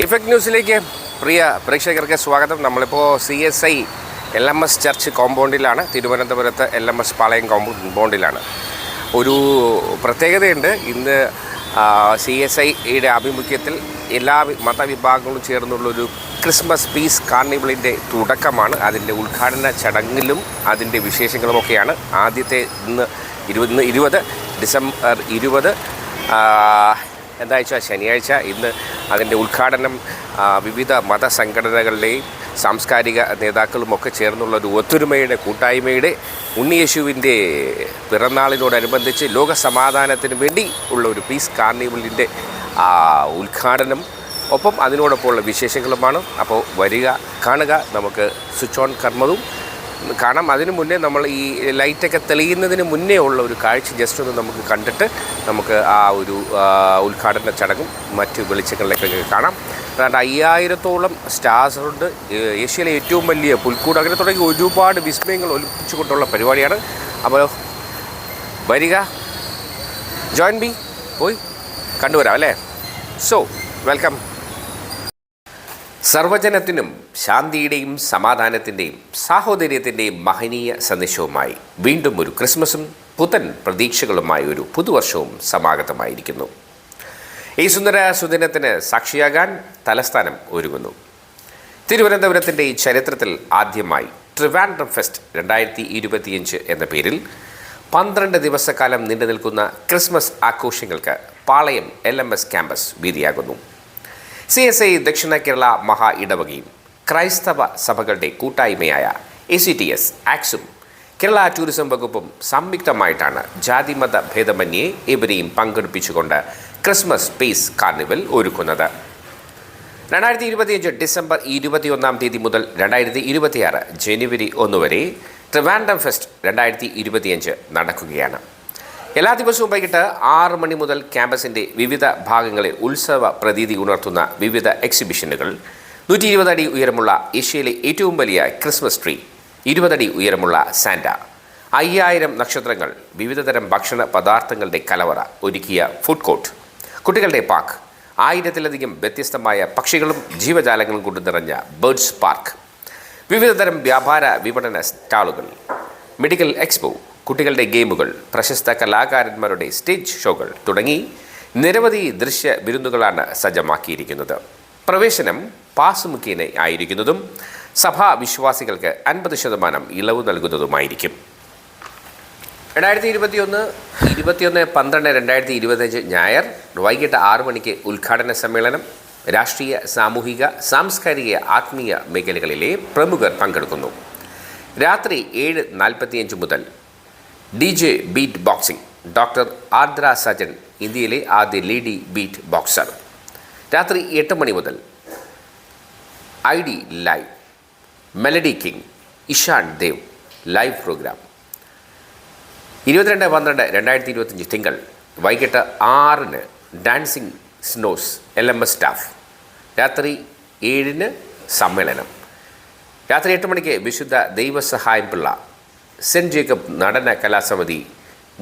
Effect ന്യൂസിലേക്ക് പ്രിയ പ്രേക്ഷകർക്ക് സ്വാഗതം. നമ്മളിപ്പോൾ C S I L M S church കോമ്പൗണ്ടിലാണ് തിരുവനന്തപുരത്ത് എൽ എം എസ് പാളയം കോമ്പൗണ്ടിലാണ് ഒരു പ്രത്യേകതയുണ്ട്. ഇന്ന് സി എസ് ഐയുടെ ആഭിമുഖ്യത്തിൽ എല്ലാ മതവിഭാഗങ്ങളും ചേർന്നുള്ളൊരു ക്രിസ്മസ് പീസ് കാർണിവലിന്റെ തുടക്കമാണ്. അതിന്റെ ഉദ്ഘാടന ചടങ്ങിലും അതിന്റെ വിശേഷങ്ങളുമൊക്കെയാണ്. ആദ്യത്തെ ഇന്ന് ഇരുപത് ഇരുപത് ഡിസംബർ ഇരുപത് എന്താ വെച്ചാൽ ശനിയാഴ്ച ഇന്ന് അതിന്റെ ഉദ്ഘാടനം വിവിധ മതസംഘടനകളുടെയും സാംസ്കാരിക നേതാക്കളുമൊക്കെ ചേർന്നുള്ള ഒരു ഒത്തൊരുമയുടെ കൂട്ടായ്മയുടെ ഉണ്ണിയേശുവിന്റെ പിറന്നാളിനോടനുബന്ധിച്ച് ലോക സമാധാനത്തിന് വേണ്ടി ഉള്ള ഒരു പീസ് കാർണിവലിന്റെ ഉദ്ഘാടനം. ഒപ്പം അതിനോടൊപ്പമുള്ള വിശേഷങ്ങളുമാണ്. അപ്പോൾ വരിക കാണുക നമുക്ക് സ്വിച്ച് ഓൺ കർമ്മതും കാണാം അതിന് മുന്നേ നമ്മൾ ഈ ലൈറ്റൊക്കെ തെളിയുന്നതിന് മുന്നേ ഉള്ള ഒരു കാഴ്ച ജസ്റ്റ് ഒന്ന് നമുക്ക് കണ്ടിട്ട് നമുക്ക് ആ ഒരു ഉദ്ഘാടന ചടങ്ങും മറ്റ് വെളിച്ചങ്ങളിലേക്കൊക്കെ കാണാം. അതാണ്ട് അയ്യായിരത്തോളം സ്റ്റാർസ് ഏഷ്യയിലെ ഏറ്റവും വലിയ പുൽക്കൂട്. അങ്ങനെ തുടങ്ങി ഒരുപാട് വിസ്മയങ്ങൾ ഒലിപ്പിച്ചുകൊണ്ടുള്ള പരിപാടിയാണ്. അപ്പോൾ വരിക. Join be. പോയി. കണ്ടുവരാം അല്ലേ? സോ വെൽക്കം സർവജനത്തിനും ശാന്തിയുടെയും സമാധാനത്തിന്റെയും സാഹോദര്യത്തിന്റെയും മഹനീയ സന്ദേശവുമായി വീണ്ടും ഒരു ക്രിസ്മസും പുത്തൻ പ്രതീക്ഷകളുമായി ഒരു പുതുവർഷവും സമാഗതമായിരിക്കുന്നു. ഈ സുന്ദര സുദിനത്തിന് സാക്ഷിയാകാൻ തലസ്ഥാനം ഒരുങ്ങുന്നു. തിരുവനന്തപുരത്തിന്റെ ഈ ചരിത്രത്തിൽ ആദ്യമായി ട്രിവാൻഡ്രം ഫെസ്റ്റ് രണ്ടായിരത്തി ഇരുപത്തിയഞ്ച് എന്ന പേരിൽ പന്ത്രണ്ട് ദിവസക്കാലം നീണ്ടു നിൽക്കുന്ന ക്രിസ്മസ് ആഘോഷങ്ങൾക്ക് Palayam L M S campus വേദിയാകുന്നു C S I Dakshina Kerala മഹാ ഇടവകയും ക്രൈസ്തവ സഭകളുടെ കൂട്ടായ്മയായ എ സി ടി എസ് ആക്സും കേരള ടൂറിസം വകുപ്പും സംയുക്തമായിട്ടാണ് ജാതിമത ഭേദമന്യേ ഇവരെയും പങ്കെടുപ്പിച്ചുകൊണ്ട് ക്രിസ്മസ് സ്പേസ് കാർണിവൽ ഒരുക്കുന്നത്. രണ്ടായിരത്തി ഇരുപത്തിയഞ്ച് ഡിസംബർ ഇരുപത്തിയൊന്നാം തീയതി മുതൽ രണ്ടായിരത്തി ഇരുപത്തിയാറ് ജനുവരി ഒന്ന് വരെ ട്രിവാൻഡം ഫെസ്റ്റ് രണ്ടായിരത്തി ഇരുപത്തിയഞ്ച് നടക്കുകയാണ്. എല്ലാ ദിവസവും വൈകിട്ട് ആറ് മണി മുതൽ ക്യാമ്പസിന്റെ വിവിധ ഭാഗങ്ങളിൽ ഉത്സവ പ്രതീതി ഉണർത്തുന്ന വിവിധ എക്സിബിഷനുകൾ നൂറ്റി ഇരുപത് അടി ഉയരമുള്ള ഏഷ്യയിലെ ഏറ്റവും വലിയ ക്രിസ്മസ് ട്രീ ഇരുപതടി ഉയരമുള്ള സാന്റ. അയ്യായിരം നക്ഷത്രങ്ങൾ വിവിധതരം ഭക്ഷണ പദാർത്ഥങ്ങളുടെ കലവറ ഒരുക്കിയ ഫുഡ് കോർട്ട് കുട്ടികളുടെ പാർക്ക് ആയിരത്തിലധികം വ്യത്യസ്തമായ പക്ഷികളും ജീവജാലങ്ങളും കൊണ്ട് നിറഞ്ഞ ബേർഡ്സ് പാർക്ക് വിവിധതരം വ്യാപാര വിപണന സ്റ്റാളുകൾ മെഡിക്കൽ എക്സ്പോ കുട്ടികളുടെ ഗെയിമുകൾ പ്രശസ്ത കലാകാരന്മാരുടെ സ്റ്റേജ് ഷോകൾ തുടങ്ങി നിരവധി ദൃശ്യ വിരുന്നുകളാണ് സജ്ജമാക്കിയിരിക്കുന്നത്. പ്രവേശനം പാസ് മുഖേന ആയിരിക്കുന്നതും സഭാ വിശ്വാസികൾക്ക് അൻപത് ശതമാനം ഇളവ് നൽകുന്നതുമായിരിക്കും. രണ്ടായിരത്തി ഇരുപത്തിയൊന്ന് ഇരുപത്തിയൊന്ന് പന്ത്രണ്ട് രണ്ടായിരത്തി ഇരുപത്തഞ്ച് ഞായർ വൈകിട്ട് ആറ് മണിക്ക് ഉദ്ഘാടന സമ്മേളനം രാഷ്ട്രീയ സാമൂഹിക സാംസ്കാരിക ആത്മീയ മേഖലകളിലെ പ്രമുഖർ പങ്കെടുക്കുന്നു. രാത്രി ഏഴ് നാൽപ്പത്തിയഞ്ച് മുതൽ D J beat boxing doctor Aadra Sajan ഇന്ത്യയിലെ ആദ്യ ലേഡി ബീറ്റ് ബോക്സർ രാത്രി എട്ട് മണി മുതൽ. I D live. Melody king Ishaan Dev. Live program. ഇരുപത്തിരണ്ട് പന്ത്രണ്ട് രണ്ടായിരത്തി ഇരുപത്തഞ്ച് തിങ്കൾ. വൈകിട്ട് ആറിന് dancing snows L M S staff. രാത്രി ഏഴിന് സമ്മേളനം. രാത്രി എട്ട് മണിക്ക് വിശുദ്ധ ദൈവസഹായം പിള്ള സെന്റ് ജേക്കബ് നടന കലാസമിതി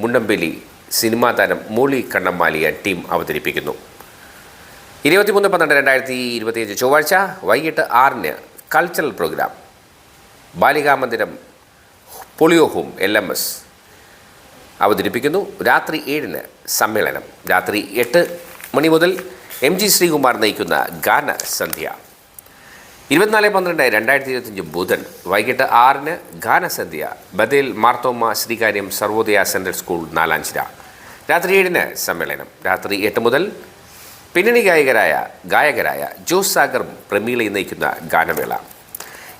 മുണ്ടമ്പലി സിനിമാ താരം മോളി കണ്ണമ്മാലിയ ടീം അവതരിപ്പിക്കുന്നു. ഇരുപത്തിമൂന്ന് പന്ത്രണ്ട് രണ്ടായിരത്തി ഇരുപത്തിയഞ്ച് ചൊവ്വാഴ്ച വൈകിട്ട് ആറിന് cultural program ബാലികാമന്ദിരം polio home L M S അവതരിപ്പിക്കുന്നു. രാത്രി ഏഴിന് സമ്മേളനം. രാത്രി എട്ട് മണി മുതൽ എം ജി ശ്രീകുമാർ നയിക്കുന്ന ഗാന സന്ധ്യ ഇരുപത്തിനാല് പന്ത്രണ്ട് രണ്ടായിരത്തി ഇരുപത്തിയഞ്ച് ബുധൻ വൈകിട്ട് ആറിന് ഗാനസന്ധ്യ ബദേൽ മാർത്തോമ ശ്രീകാര്യം സർവോദയ സെൻട്രൽ സ്കൂൾ നാലാഞ്ചിര. രാത്രി ഏഴിന് സമ്മേളനം. രാത്രി എട്ട് മുതൽ പിന്നണി ഗായകരായ ഗായകരായ ജോസ് സാഗർ പ്രമീളയിൽ നയിക്കുന്ന ഗാനമേള.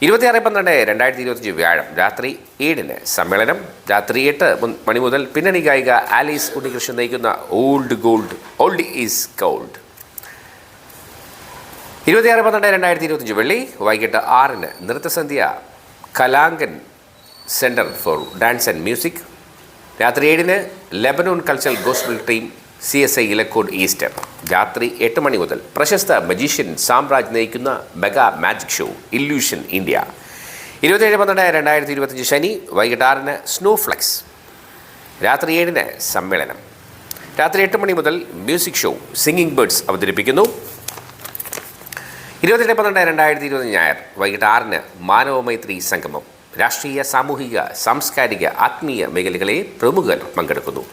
ഇരുപത്തിയാറ് പന്ത്രണ്ട് രണ്ടായിരത്തി ഇരുപത്തിയഞ്ച് വ്യാഴം രാത്രി ഏഴിന് സമ്മേളനം. രാത്രി എട്ട് മണി മുതൽ പിന്നണി ഗായിക ആലീസ് ഉണ്ണികൃഷ്ണൻ നയിക്കുന്ന old gold old is gold. ഇരുപത്തിയാറ് പന്ത്രണ്ട് രണ്ടായിരത്തി ഇരുപത്തഞ്ച് വെള്ളി വൈകിട്ട് ആറിന് നൃത്തസന്ധ്യ Kalangan centre for dance and music. രാത്രി ഏഴിന് Lebanon cultural gospel team C S I Elakode east. രാത്രി എട്ട് മണി മുതൽ പ്രശസ്ത മജീഷ്യൻ സാംരാജ് നയിക്കുന്ന mega magic show illusion India. ഇരുപത്തേഴ് പന്ത്രണ്ട് രണ്ടായിരത്തി ഇരുപത്തഞ്ച് ശനി വൈകിട്ട് ആറിന് സ്നോഫ്ലെക്സ്. രാത്രി ഏഴിന് സമ്മേളനം. രാത്രി എട്ട് മണി മുതൽ മ്യൂസിക് ഷോ സിംഗിങ് ബേർഡ്സ് അവതരിപ്പിക്കുന്നു. ഇരുപത്തെട്ട് പന്ത്രണ്ട് രണ്ടായിരത്തി ഇരുപത് ഞായർ വൈകിട്ട് ആറിന് മാനവമൈത്രി സംഗമം. രാഷ്ട്രീയ സാമൂഹിക സാംസ്കാരിക ആത്മീയ മേഖലകളെ പ്രമുഖർ പങ്കെടുക്കുന്നു.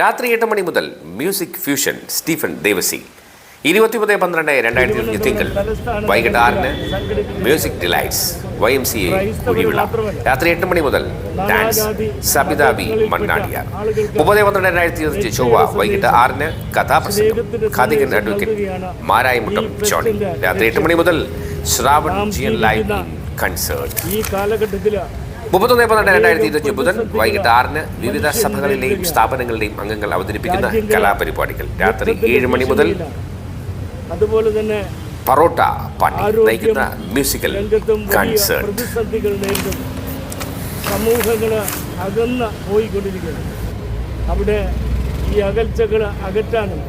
രാത്രി എട്ട് മണി മുതൽ മ്യൂസിക് ഫ്യൂഷൻ സ്റ്റീഫൻ ദേവസി. ഇരുപത്തിമൂന്ന് പന്ത്രണ്ട് രണ്ടായിരത്തി ഇരുപത്തി തിങ്കൾ വൈകിട്ട് ആറിന് music delights Y M C A Kuzhivila. രാത്രി എട്ട് മണി മുതൽ ഡാൻസ് സബിത ബി മണ്ണാടിയാർ മുപ്പത് പന്ത്രണ്ട് രണ്ടായിരത്തി ഇരുപത്തി ചൊവ്വ വൈകിട്ട് ആറിന് കഥാപ്രസംഗം. ഖാദികൻ അഡ്വക്കേറ്റ് മാരായമുട്ടം ജോണി. രാത്രി എട്ട് മണി മുതൽ ശ്രാവൺ ജിയൻ ലൈവ് കൺസേർട്ട്. മുപ്പത്തൊന്ന് പന്ത്രണ്ട് രണ്ടായിരത്തി ഇരുപത്തി ബുധൻ വൈകിട്ട് ആറിന് വിവിധ സഭകളിലെയും സ്ഥാപനങ്ങളിലെയും അംഗങ്ങൾ അവതരിപ്പിക്കുന്ന കലാപരിപാടികൾ. രാത്രി ഏഴ് മണി മുതൽ അതുപോലെ തന്നെ പറോട്ട പാട്ടി നയിക്കുന്ന മ്യൂസിക്കൽ കൺസേർട്ട് പ്രതിസന്ധികൾ നേരിടുന്നു സമൂഹങ്ങൾ അകന്ന് പോയിക്കൊണ്ടിരിക്കുന്നു അവിടെ ഈ അകൽച്ചകൾ അകറ്റാനും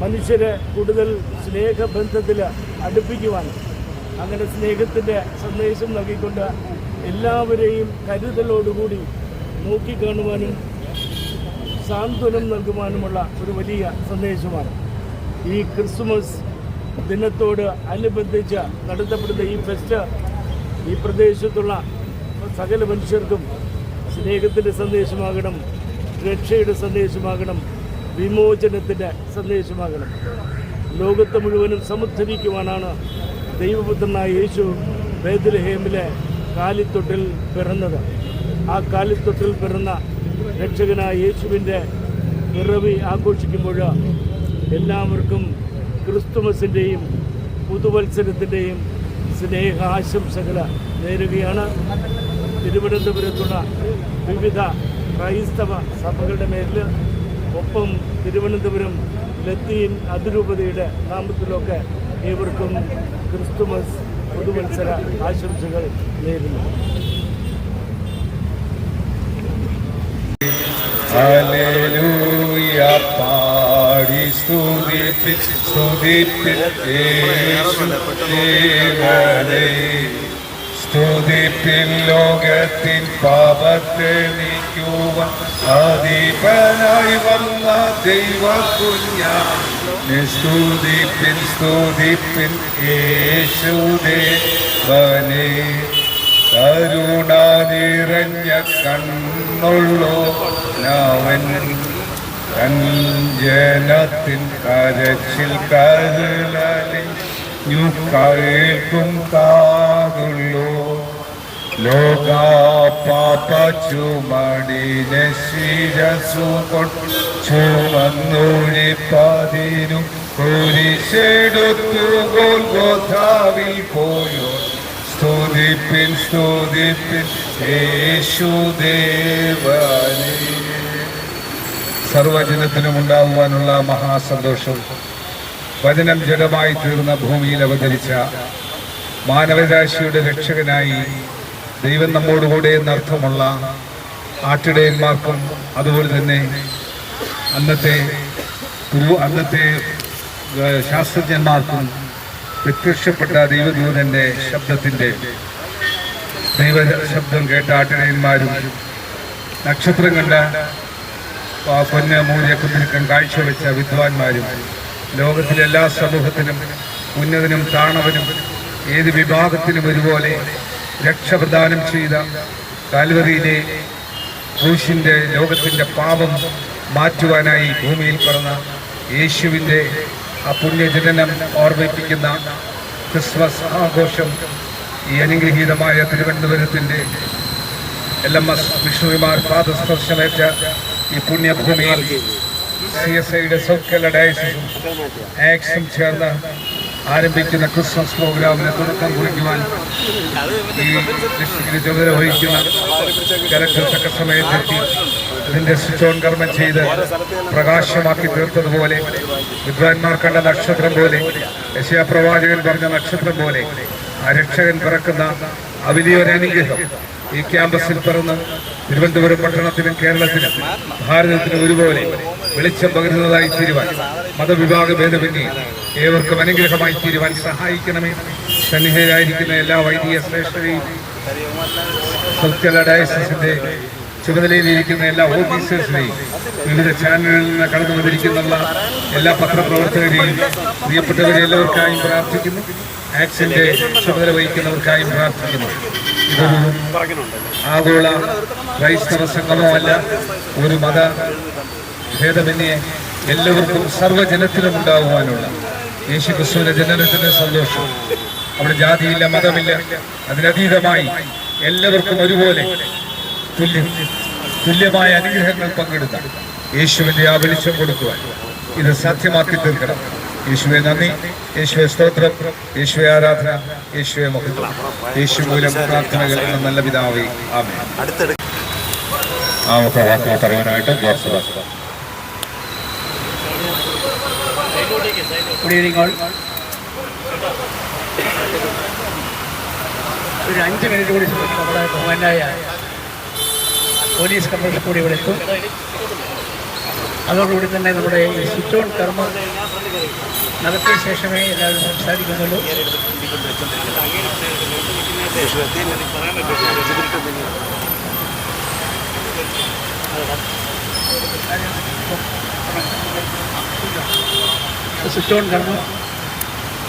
മനുഷ്യരെ കൂടുതൽ സ്നേഹബന്ധത്തിൽ അടുപ്പിക്കുവാനും അങ്ങനെ സ്നേഹത്തിന്റെ സന്ദേശം നൽകിക്കൊണ്ട് എല്ലാവരെയും കരുതലോടുകൂടി നോക്കിക്കാണുവാനും സാന്ത്വനം നൽകുവാനുമുള്ള ഒരു വലിയ സന്ദേശമാണ്. ഈ ക്രിസ്മസ് ദിനത്തോട് അനുബന്ധിച്ച് നടത്തപ്പെടുന്ന ഈ ഫെസ്റ്റ് ഈ പ്രദേശത്തുള്ള സകല മനുഷ്യർക്കും സ്നേഹത്തിന്റെ സന്ദേശമാകണം രക്ഷയുടെ സന്ദേശമാകണം വിമോചനത്തിന്റെ സന്ദേശമാകണം. ലോകത്തെ മുഴുവനും സമുദ്ധരിക്കുവാനാണ് ദൈവപുത്രനായ യേശു ബേദലഹേമിലെ കാലിത്തൊട്ടിൽ പിറന്നത്. ആ കാലിത്തൊട്ടിൽ പിറന്ന രക്ഷകനായ യേശുവിന്റെ പിറവി ആഘോഷിക്കുമ്പോൾ എല്ലാവർക്കും ക്രിസ്തുമസിന്റെയും പുതുവത്സരത്തിന്റെയും സ്നേഹാശംസകൾ നേരുകയാണ് തിരുവനന്തപുരത്തുള്ള വിവിധ ക്രൈസ്തവ സഭകളുടെ മേലിൽ ഒപ്പം തിരുവനന്തപുരം ലത്തീൻ അതിരൂപതയുടെ നാമത്തിലൊക്കെ ഏവർക്കും ക്രിസ്തുമസ് പുതുവത്സര ആശംസകൾ നേരുന്നു Hallelujah. സ്തുതിപ്പിൻ ലോകത്തിൻ പാപത്തെ നീക്കുവാൻ അധിപനായി വന്ന ദൈവ കുഞ്ഞാനെ സ്തുതിപ്പിൻ സ്തുതിപ്പിൻ യേശു ദേവനെ കരുണ നിറഞ്ഞ കണ്ണുള്ളോ അവൻ കഞ്ചനത്തിൻ കരച്ചിൽ കരളലിഞ്ഞു കേൾക്കും കാതുള്ളൂ. ലോക പാപ ചുമടിനെ ശിരസു പതിനു കുരിശെടുത്തു ഗോൽഗോധാവിൽ പോയോ. സ്തുതിപ്പിൻ സ്തുതിപ്പിൻ യേശുദേവനെ സർവജനത്തിനും ഉണ്ടാകുവാനുള്ള മഹാസന്തോഷം. വചനം ജഡമായി തീർന്ന ഭൂമിയിൽ അവതരിച്ച മാനവരാശിയുടെ രക്ഷകനായി ദൈവം നമ്മോടുകൂടെ എന്നർത്ഥമുള്ള ആട്ടിടയന്മാർക്കും അതുപോലെ തന്നെ അന്നത്തെ ഗുരു അന്നത്തെ ശാസ്ത്രജ്ഞന്മാർക്കും പ്രത്യക്ഷപ്പെട്ട ദൈവദൂതന്റെ ശബ്ദത്തിന്റെ ദൈവ ശബ്ദം കേട്ട ആട്ടിടയന്മാരും നക്ഷത്രം കണ്ട പൊന്ന് നിൽക്കാൻ കാഴ്ചവെച്ച വിദ്വാൻമാരും ലോകത്തിലെ എല്ലാ സമൂഹത്തിനും ഉന്നതനും താണവനും ഏത് വിഭാഗത്തിനും ഒരുപോലെ രക്ഷപ്രദാനം ചെയ്ത കാൽവറിയിലെ ക്രൂശിന്റെ ലോകത്തിന്റെ പാപം മാറ്റുവാനായി ഭൂമിയിൽ പിറന്ന യേശുവിന്റെ ആ പുണ്യജനനം ഓർമ്മിപ്പിക്കുന്ന ക്രിസ്മസ് ആഘോഷം ഈ അനുഗ്രഹീതമായ തിരുവനന്തപുരത്തിന്റെ എൽ എം എസ് മിഷണറിമാർ പാദസ്പർശമേറ്റ ഈ പുണ്യഭൂമിയിൽ സി എസ് ഐയുടെ സൗഖ്യല ഡയസിസും ആക്സും ചേർന്ന് ആരംഭിക്കുന്ന ക്രിസ്മസ് പ്രോഗ്രാമിന് തുടക്കം കുറിക്കുവാൻ ഈ ഡിസ്ട്രിക്റ്റിന് ചുമതല വഹിക്കുന്ന കലക്ടർ തക്ക സമയത്തെത്തി ഇതിന്റെ സ്വിച്ച് ഓൺ കർമ്മം ചെയ്ത് പ്രകാശമാക്കി തീർത്തതുപോലെ വിദ്വാൻമാർ കണ്ട നക്ഷത്രം പോലെ യശയാപ്രവാചകൻ പറഞ്ഞ നക്ഷത്രം പോലെ ആ രക്ഷകൻ പിറക്കുന്ന അനുഗ്രഹം ഈ ക്യാമ്പസിൽ പിറന്ന് തിരുവനന്തപുരം പട്ടണത്തിനും കേരളത്തിനും ഭാരതത്തിനും ഒരുപോലെ വെളിച്ചം പകരുന്നതായി തീരുവാൻ മതവിഭാഗ ഭേദമന്യേ ഏവർക്കും അനുഗ്രഹമായി തീരുവാൻ സഹായിക്കണമേ. സന്നിഹിതരായിരിക്കുന്ന എല്ലാ വൈദിക ശ്രേഷ്ഠരെയും സൗഖ്യല ഡയസിന്റെ ചുമതലയിലിരിക്കുന്ന എല്ലാ ഓഫീസേഴ്സിനെയും വിവിധ ചാനലുകളിൽ നിന്ന് കടന്നു വന്നിരിക്കുന്ന എല്ലാ പത്രപ്രവർത്തകരെയും പ്രിയപ്പെട്ടവരെ എല്ലാവർക്കായും പ്രാർത്ഥിക്കുന്നു. ആക്സിന്റെ ചുമതല വഹിക്കുന്നവർക്കായും പ്രാർത്ഥിക്കുന്നു. ഇതൊരു ആഗോള ക്രൈസ്തവ സംഗമമല്ല ഒരു മത ഭേദമന്യേ എല്ലാവർക്കും സർവജനത്തിലും ഉണ്ടാകുവാനുള്ള യേശു ക്രിസ്തുവിന്റെ ജനനത്തിന്റെ സന്തോഷം. അവിടെ ജാതിയില്ല മതമില്ല. അതിനതീതമായി എല്ലാവർക്കും ഒരുപോലെ തുല്യം തുല്യമായ അനുഗ്രഹങ്ങൾ പങ്കെടുത്ത യേശുവിന്റെ ആ വെളിച്ചം കൊടുക്കുവാൻ ഇത് സാധ്യമാക്കി തീർക്കണം. യേശുവെ നന്ദി. യേശുവെ സ്തോത്രം. യേശുവെ ആരാധന. യേശുവെ മഹത്വം. യേശു മൂലം പ്രാർത്ഥനകൾ നല്ല പിതാവേ. സെബാസ്റ്റ്യൻ. ഗുഡ് ഓൾ ഒരു അഞ്ച് മിനിറ്റ് കൂടി നമ്മുടെ ബഹുമാനായ പോലീസ് കമ്മീഷൻ കൂടി എത്തും അതോടുകൂടി തന്നെ നമ്മുടെ സ്വിച്ച് ഓൺ കർമ്മം നടത്തിയ ശേഷമേ എല്ലാവരും സംസാരിക്കുന്നുള്ളൂ. സ്വിച്ച് ഓൺ കർമ്മം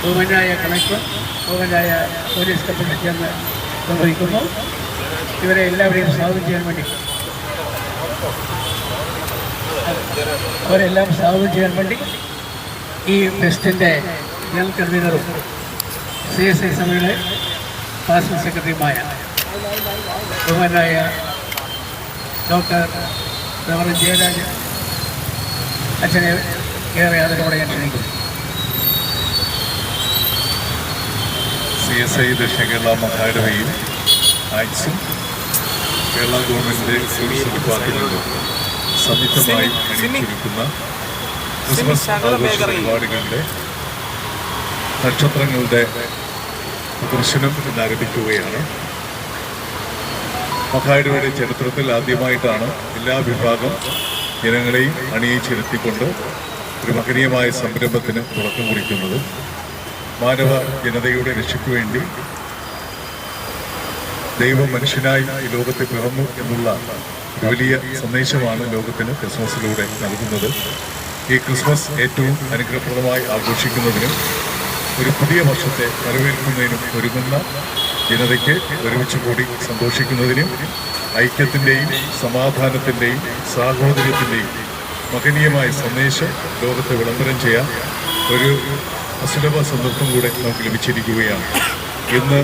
ബഹുമാനായ കളക്ടർ ബഹുമാനായ പോലീസ് കമ്മീഷൻ ചേർന്ന് നിർവഹിക്കുന്നു. ഇവരെ എല്ലാവരെയും സ്വാഗതം ചെയ്യാൻ വേണ്ടി അവരെല്ലാം സ്വാഗതം ചെയ്യാൻ വേണ്ടി ഈ ഫെസ്റ്റിന്റെ ജനറൽ കൺവീനറും സി എസ് ഐ സഭയുടെ പേഴ്സണൽ സെക്രട്ടറിയുമായ ബഹുമാനായ ഡോക്ടർ ഗവർണർ ജയരാജൻ അച്ഛനെ ഏറെ ആദരവോടെ ഞാൻ ക്ഷണിക്കുന്നു. സി എസ് ഐ ദക്ഷിണ കേരള മഹായിടവയും ആക്സും കേരള ഗവൺമെന്റിന്റെ ടൂറിസം ഡിപ്പാർട്ട്മെന്റും സംയുക്തമായി അണിയിച്ചൊരുക്കുന്ന ക്രിസ്മസ് ആഘോഷ പരിപാടികളുടെ നക്ഷത്രങ്ങളുടെ പ്രദർശനം ഇന്ന് ആരംഭിക്കുകയാണ്. മഹായിടവയുടെ ചരിത്രത്തിൽ ആദ്യമായിട്ടാണ് എല്ലാ വിഭാഗം ജനങ്ങളെയും അണിയിച്ചിരുത്തിക്കൊണ്ട് ഒരു മഹനീയമായ സംരംഭത്തിന് തുടക്കം കുറിക്കുന്നത്. മാനവ ജനതയുടെ രക്ഷയ്ക്ക് വേണ്ടി ദൈവം മനുഷ്യനായി ഈ ലോകത്തെ പിറന്നു എന്നുള്ള വലിയ സന്ദേശമാണ് ലോകത്തിന് ക്രിസ്മസിലൂടെ നൽകുന്നത്. ഈ ക്രിസ്മസ് ഏറ്റവും അനുഗ്രഹപ്രദമായി ആഘോഷിക്കുന്നതിനും ഒരു പുതിയ വർഷത്തെ വരവേൽക്കുന്നതിനും ഒരുങ്ങുന്ന ജനതയ്ക്ക് ഒരുമിച്ച് കൂടി സന്തോഷിക്കുന്നതിനും ഐക്യത്തിന്റെയും സമാധാനത്തിന്റെയും സാഹോദര്യത്തിന്റെയും മഹനീയമായ സന്ദേശം ലോകത്തെ വിളംബരം ചെയ്യാൻ ഒരു അസുലഭ സന്ദർഭം കൂടെ നമുക്ക് ലഭിച്ചിരിക്കുകയാണ്. ഇന്ന്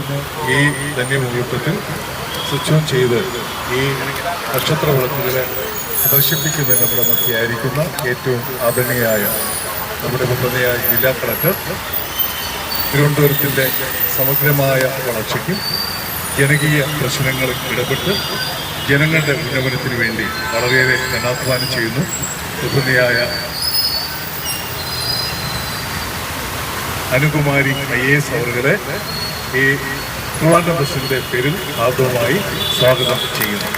ഈ ധന്യമുഹൂർത്തത്തിൽ സ്വിച്ച് ഓൺ ചെയ്ത് ഈ നക്ഷത്ര വിളക്കുകളെ പ്രദർശിപ്പിക്കുന്ന നമ്മുടെ മധ്യയായിരിക്കുന്ന ഏറ്റവും ആദരണീയായ നമ്മുടെ മുന്നണിയായ ജില്ലാ കളക്ടർ. തിരുവനന്തപുരത്തിന്റെ സമഗ്രമായ വളർച്ചയ്ക്കും ജനകീയ പ്രശ്നങ്ങളിൽ ഇടപെട്ട് ജനങ്ങളുടെ ഉന്നമനത്തിന് വേണ്ടി വളരെയേറെ ധനാധ്വാനം ചെയ്യുന്നു ബഹുനിയായ അനുകുമാരി ഐ എ എസ് അവരുടെ ഈ ട്രിവാൻഡ്രസിന്റെ പേരിൽ ആദ്യമായി സ്വാഗതം ചെയ്യുന്നു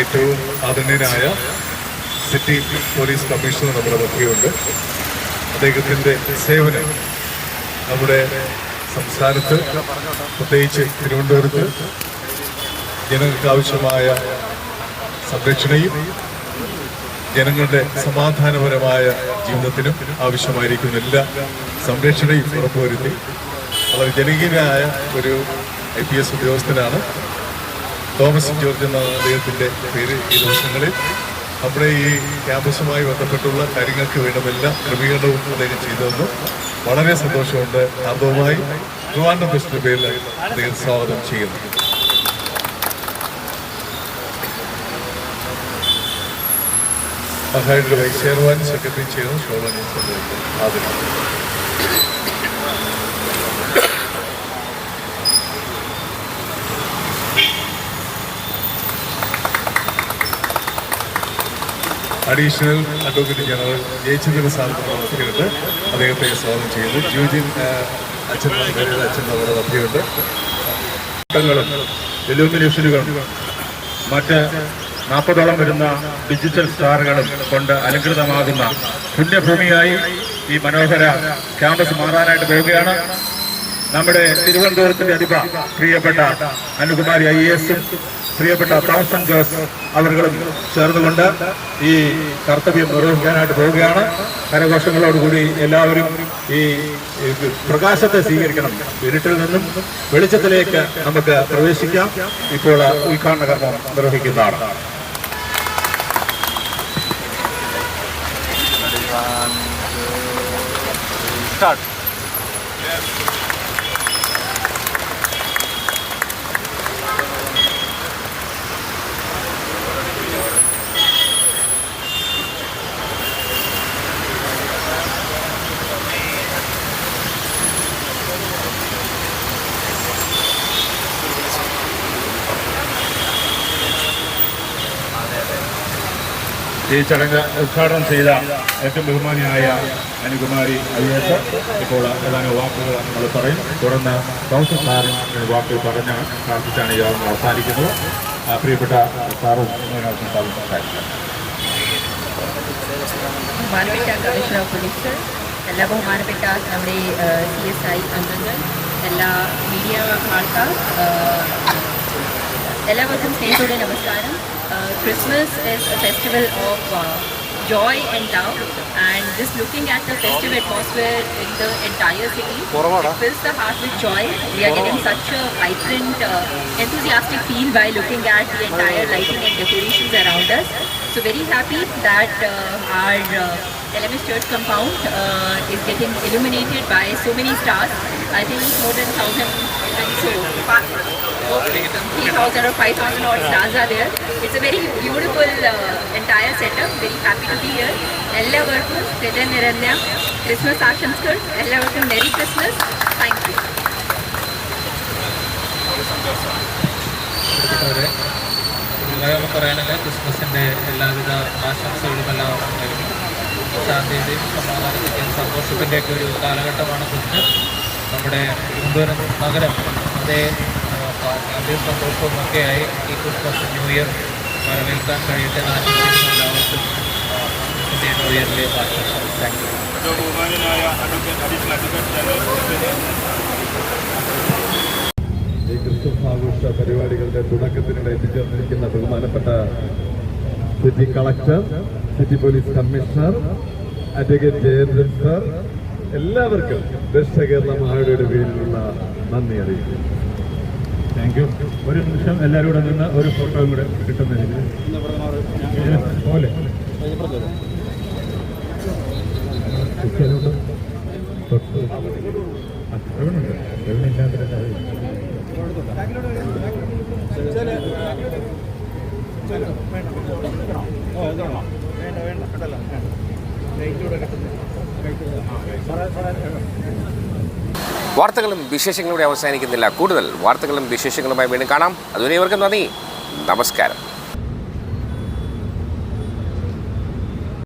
ഏറ്റവും ആദരണീയനായ സിറ്റി പോലീസ് കമ്മീഷണർ നമ്മുടെ മധ്യയുണ്ട് അദ്ദേഹത്തിന്റെ സേവനം നമ്മുടെ സംസ്ഥാനത്ത് പ്രത്യേകിച്ച് തിരുവനന്തപുരത്ത് ജനങ്ങൾക്ക് ആവശ്യമായ സംരക്ഷണയും ജനങ്ങളുടെ സമാധാനപരമായ ജീവിതത്തിനും ആവശ്യമായിരിക്കുന്ന എല്ലാ സംരക്ഷണയും ഉറപ്പുവരുത്തി. വളരെ ജനകീയനായ ഒരു ഐ പി എസ് ഉദ്യോഗസ്ഥനാണ്. തോമസ് ജോർജ് എന്ന അദ്ദേഹത്തിന്റെ പേര് ഈ ദിവസങ്ങളിൽ നമ്മുടെ ഈ ക്യാമ്പസുമായി ബന്ധപ്പെട്ടുള്ള കാര്യങ്ങൾക്ക് വേണ്ടുമെല്ലാം ക്രമീകരണവും അദ്ദേഹം ചെയ്തതെന്ന് വളരെ സന്തോഷമുണ്ട്. ആർദ്രവുമായി ട്രിവാൻഡ്രം ബസിന്റെ പേരിൽ അദ്ദേഹം സ്വാഗതം ചെയ്യുന്നു. മഹായുടെ വൈസ് ചെയർമാൻ സെക്രട്ടറി ചെയ്യുന്നു ശോഭന ആദരം additional advocate general Jayachandran sir പ്രവർത്തിക്കുന്നുണ്ട് അദ്ദേഹത്തെ സ്വാഗതം ചെയ്യുന്നു. ജൂജിൻ അച്ഛൻ അച്ഛൻ മധ്യമുണ്ട് ങ്ങളും ഇലൂമിനേഷനുകളും മറ്റ് നാൽപ്പതോളം വരുന്ന ഡിജിറ്റൽ സ്റ്റാറുകളും കൊണ്ട് അലങ്കൃതമാകുന്ന പുണ്യഭൂമിയായി ഈ മനോഹര ക്യാമ്പസ് മാറാനായിട്ട് പോവുകയാണ്. നമ്മുടെ തിരുവനന്തപുരത്തിന്റെ അധിപ പ്രിയപ്പെട്ട അനുകുമാരി ഐ എസും പ്രിയപ്പെട്ട തോമസൺ ജോസ് അവർകളും ചേർന്നുകൊണ്ട് ഈ കർത്തവ്യം നിർവഹിക്കാനായിട്ട് പോവുകയാണ്. കരഘോഷങ്ങളോടുകൂടി എല്ലാവരും ഈ പ്രകാശത്തെ സ്വീകരിക്കണം. ഇരുട്ടിൽ നിന്നും വെളിച്ചത്തിലേക്ക് നമുക്ക് പ്രവേശിക്കാം. ഇപ്പോൾ ഉദ്ഘാടന കർമ്മം നിർവഹിക്കുന്നതാണ്. ഈ ചടങ്ങ് ഉദ്ഘാടനം ചെയ്ത ഏറ്റവും ബഹുമാനിയായ അനുകുമാരി ഐ ഇപ്പോൾ ഏതാനും വാക്കുകൾ നമ്മൾ പറയും. തുടർന്ന് കൗൺസിൽ സാറും വാക്കുകൾ പറഞ്ഞ് പ്രാർത്ഥിച്ചാണ് ഈ യോഗം അവസാനിക്കുന്നത്. പ്രിയപ്പെട്ട സാറും സാറും എല്ലാ ബഹുമാനപ്പെട്ട നമ്മുടെ സി എസ് ഐ അംഗങ്ങൾ എല്ലാ മീഡിയ ആൾക്കാർ എല്ലാവർക്കും സ്നേഹത്തോടെ നമസ്കാരം. Christmas is a festival of uh, joy and love. And just looking at the festive atmosphere in the entire city it fills the heart with joy. We are getting such a vibrant uh, enthusiastic feel by looking at the entire lighting and decorations around us. So very happy that uh, our uh, LMS church compound uh, is getting illuminated by so many stars. I think more than 1000 and so pa- 3,000 or 5,000 odd stars are there. It's a very beautiful uh, entire setup. Very happy to be here. എല്ലാവർക്കും Christmas ആശംസകൾ എല്ലാവർക്കും merry Christmas thank എല്ലാവിധ ആശംസകളും എല്ലാം ശാന്തിയുടെയും സന്തോഷത്തിന്റെയൊക്കെ ഒരു കാലഘട്ടമാണ് കുറിച്ച് നമ്മുടെ തിരുവനന്തപുരം നഗരം അതേ ആ, ശാന്തിയും സന്തോഷവും ഒക്കെയായി ഈ ക്രിസ്മസ് ന്യൂ ഇയർ വരവേൽക്കാൻ കഴിയട്ടെ ആശംസിക്കുന്നു എല്ലാവർക്കും. ക്രിസ്മസിന്റെ ന്യൂ ഇയറിലെ ആശംസകൾ. താങ്ക് യു ഈ ക്രിസ്മസ് ആഘോഷ പരിപാടികളുടെ തുടക്കത്തിനിടെ എത്തിച്ചേർന്നിരിക്കുന്ന ബഹുമാനപ്പെട്ട city collector city police commissioner advocate sir എല്ലാവർക്കും ദക്ഷിണ കേരള മഹായുടെ പേരിലുള്ള നന്ദി അറിയിക്കും യു ഒരു നിമിഷം എല്ലാവരും കൂടെ നിന്ന് ഒരു ഫോട്ടോയും കൂടെ കിട്ടുന്നതിന് പോലെ. തൊട്ട്. ആ, സാറേ സാറേ അറിയില്ല. വാർത്തകളും വിശേഷങ്ങളും അവസാനിക്കുന്നില്ല. കൂടുതൽ വാർത്തകളും വിശേഷങ്ങളുമായി വീണ്ടും കാണാം. അതുവരെ ഇവർക്ക് നന്ദി. നമസ്കാരം.